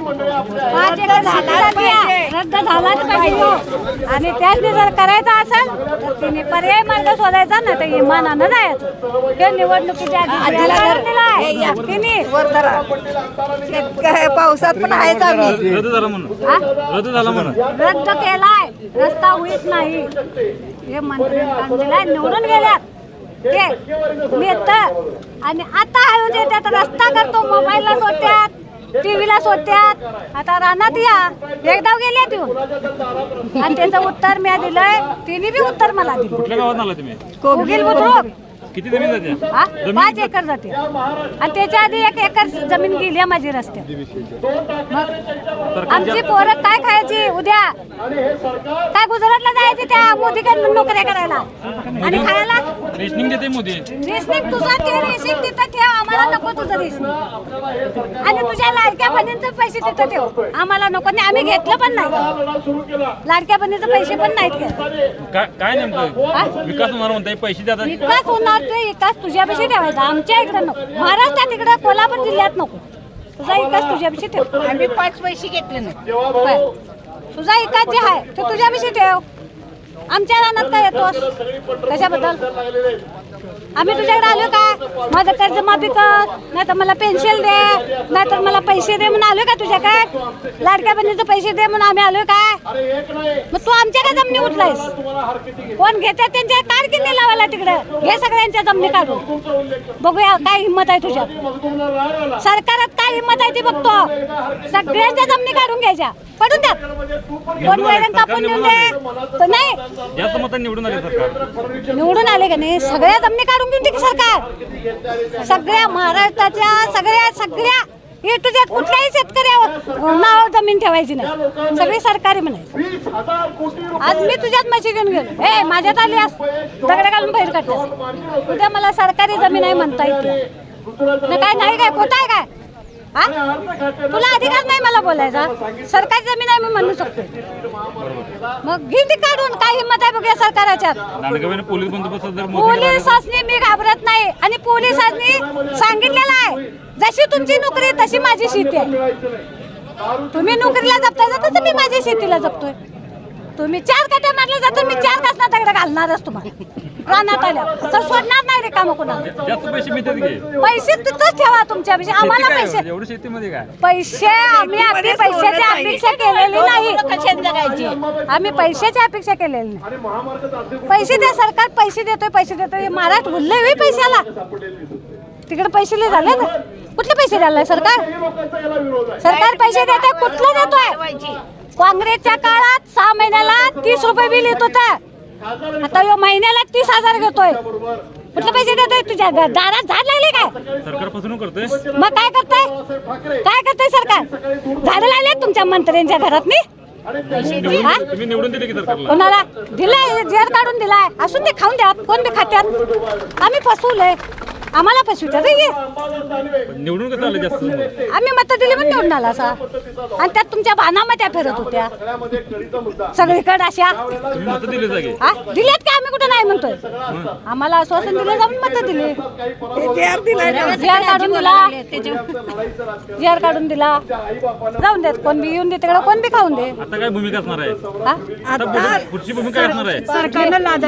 पाच एकर शेतीसाठी आहे. रद्द झालाच पाहिजे. तो. आणि त्याने जर करायचं असेल तर तिने पर्याय मार्ग शोधायचा ना तर इमानानं जायचं. ते निवडणुकीच्या आधी. तिने पावसात पण आहेच आम्ही. रद्द झाला म्हणून. हा? रद्द झाला म्हणून. रद्द केलाय. रस्ता होईत नाही. हे मंत्री निवडून गेल्यात. ते नेत आणि आता हळू येतात रस्ता करतो. मोबाईलला सोडत्यात. टीव्हीला सोडत्यात आता रानात या. एकदा गेल्यात येऊन आणि त्याचं उत्तर मी दिलंय. तिने बी उत्तर मला दिलं कुठल्या गावात आला तुम्ही? बुद्रुक. किती जमीन जाते? हा? पाच एकर जाते. आणि त्याच्या आधी एक एकर जमीन गेली आहे माझी रस्त्यात. मग आमची पोरं काय खायची? उद्या काय गुजरातला जायची त्या मोदीकडे नोकऱ्या करायला? आणि खायला? रेशनिंग देते मोदी. रेशनिंग तुझा ते रेशीम तिथं ठेव आम्हाला नको तुझं रेशनिंग. आणि तुझ्या लाडक्या बहिणींचे पैसे तिथं ठेव. आम्हाला नको. नाही आम्ही घेतलं पण नाही. लाडक्या बहिणीचे पैसे पण नाहीत काय काय हा? नेमकं? विकास होणार म्हणताय पैसे देतात. विकास होणार ते विकास तुझ्यापाशी ठेवायचा. आमच्या इकडे नको. महाराष्ट्रात इकडे कोल्हापूर जिल्ह्यात नको. तुझा विकास तुझ्यापाशी ठेव. आम्ही पाच पैसे घेतले नाही. तुझा एकाच जे आहे तो तुझ्याविषयी ठेव. आमच्या रानात काय येतोस? कशाबद्दल आम्ही तुझ्याकडे आलो का? माझं कर्ज माफी कर नाही तर मला पेन्शन दे नाही तर मला पैसे दे म्हणून आलो का तुझ्याकडे? लाडक्या बहिणीचे पैसे दे म्हणून आम्ही आलो काय मग तू आमच्या काय जमिनी उठलायस? कोण घेते त्यांच्या कारकिर्दी लावायला तिकडं? घे सगळ्यांच्या जमिनी काढून. बघूया काय हिंमत आहे तुझ्यात. सरकारात काय हिंमत आहे ती बघतो. सगळ्यांच्या जमिनी काढून घ्यायच्या. पडून द्या. कोण वैरण कापून देऊन दे. तर नाही. जास्त मतांनी निवडून आले सरकार. निवडून आले का नाही? सगळ्या जमिनी काढून घेऊन दे सरकार? सगळ्या महाराष्ट्राच्या सगळ्या सगळ्या हे तुझ्यात कुठल्याही शेतकऱ्यावर नाव जमीन ठेवायची नाही. सगळी सरकारी म्हणायची आज मी तुझ्यात म्हशी घेऊन गेलो. ए माझ्यात आली आज दगड घालून बाहेर काढतात उद्या मला सरकारी जमीन आहे म्हणता येते काय नाही काय खोटं आहे काय? हा? तुला अधिकार नाही मला बोलायचा. सरकारी जमीन आहे मी म्हणू शकतो. मग घेऊन काढून काय हिंमत आहे बघूया सरकाराच्या दांडगावीने पोलीस बंदोबस्त जर मोदी पोलिसांनी मी घाबरत नाही. आणि पोलिसांनी सांगितलेलं आहे. जशी तुमची नोकरी आहे, तशी माझी शेती आहे. तुम्ही नोकरीला जपताय जाता तर मी माझ्या शेतीला जपतोय. तुम्ही चार काट्या मारल्या जातो मी चार कासना दगड घालणारच तुम्हाला. रानात आल्या. तर सोडणार नाही रे काम कोणाला जास्त पैसे मिळतात पैसे तिथंच ठेवा तुमच्या शेती आम्हाला काय पैसे एवढी शेतीमध्ये काय? पैसे आम्ही आपली पैशाची अपेक्षा केलेली नाही. आम्ही पैशाची अपेक्षा केलेली नाही. पैसे द्या सरकार पैसे देतोय पैसे देतोय. हे महाराष्ट्र भुलले होई पैशाला. तिकडे पैसे लय झाले ना. कुठले पैसे द्यायला सरकार? सरकार पैसे देतोय कुठलं देतोय? काँग्रेसच्या काळात सहा महिन्याला तीस रुपये बिल येत होतं. आता ह्यो महिन्याला तीस हजार घेतोय. कुठले पैसे देतोय तुझ्या? दारात झाड लागले काय? सरकार फसवणूक करतोय. मग काय करताय? काय करताय सरकार? झाडं लावले तुमच्या मंत्र्यांच्या घरात मी कोणाला? दिलाय जेर काढून दिलाय. असून ते खाऊन द्या कोण बी खात्यात. आम्ही फसवलंय. आम्हाला फसवितात हे. निवडून कसं आलं जास्त आम्ही मत दिली पण निवडून आला असा. आणि त्यात तुमच्या बाणामध्ये फिरत होत्या. सगळीकडे अशा. तुम्ही मतं दिले जागे? हा? दिलेत का? आम्ही कुठं नाही म्हणतोय. आम्हाला आश्वासन दिलं जाऊन मत दिले. जीआर काढून दिला. जीआर काढून दिला. जाऊन देत. कोण बी येऊन दे तिकडे कोण बी खाऊन दे. आता काय भूमिका असणार आहे? हा? आता पुढे- पुढची भूमिका असणार आहे?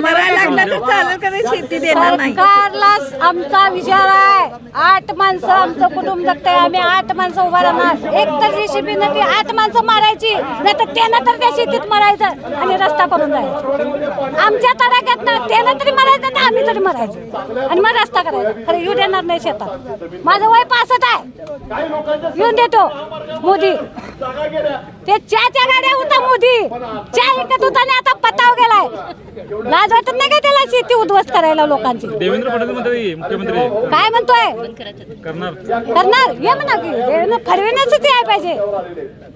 मरायला लागला तर चालेल का नाही शेती देणार नाही. सरकारला आमचा विचार आहे. आठ माणसं आमचं कुटुंब जगतंय. आम्ही आठ माणसं उभा राहणार. एक तर रेसिपी ती आठ माणसं मारायची नाही तर त्यानं तर त्या शेतीत मरायचं आणि रस्ता करून जायचं. आमच्या तडाख्यात ना त्यानं तरी मरायचं ना आम्ही तरी मरायचं. आणि मग रस्ता करायचा. खरं येऊ देणार नाही शेतात. माझं वय पासष्ट आहे. येऊन देतो. मोदी. ते चहाच्या गाड्या होता मोदी. चहा विकत होता आणि आता पताव गेलाय. लाज वाटत नाही का त्याला शेती उद्ध्वस्त करायला लोकांची? देवेंद्र फडणवीस म्हणतात की मुख्यमंत्री काय म्हणतोय? करणार. करणार? ये म्हणा की. देवेंद्र फडणवीसच याय पाहिजे.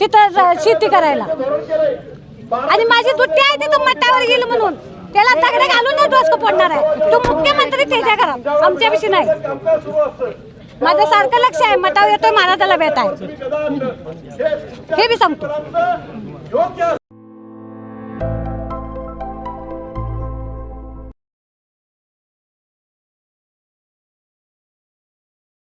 तिथं शेती करायला. आणि माझी दुट्टी आहे तिथं मठावर गेली म्हणून. त्याला तगडे घालून डोसकं पडणार आहे. तो मुख्यमंत्री त्याच्या घरात. आमच्याविषयी नाही. माझं सारखं लक्ष आहे मठावर येतोय महाराजाला भेट आहे हे बी सांगतो.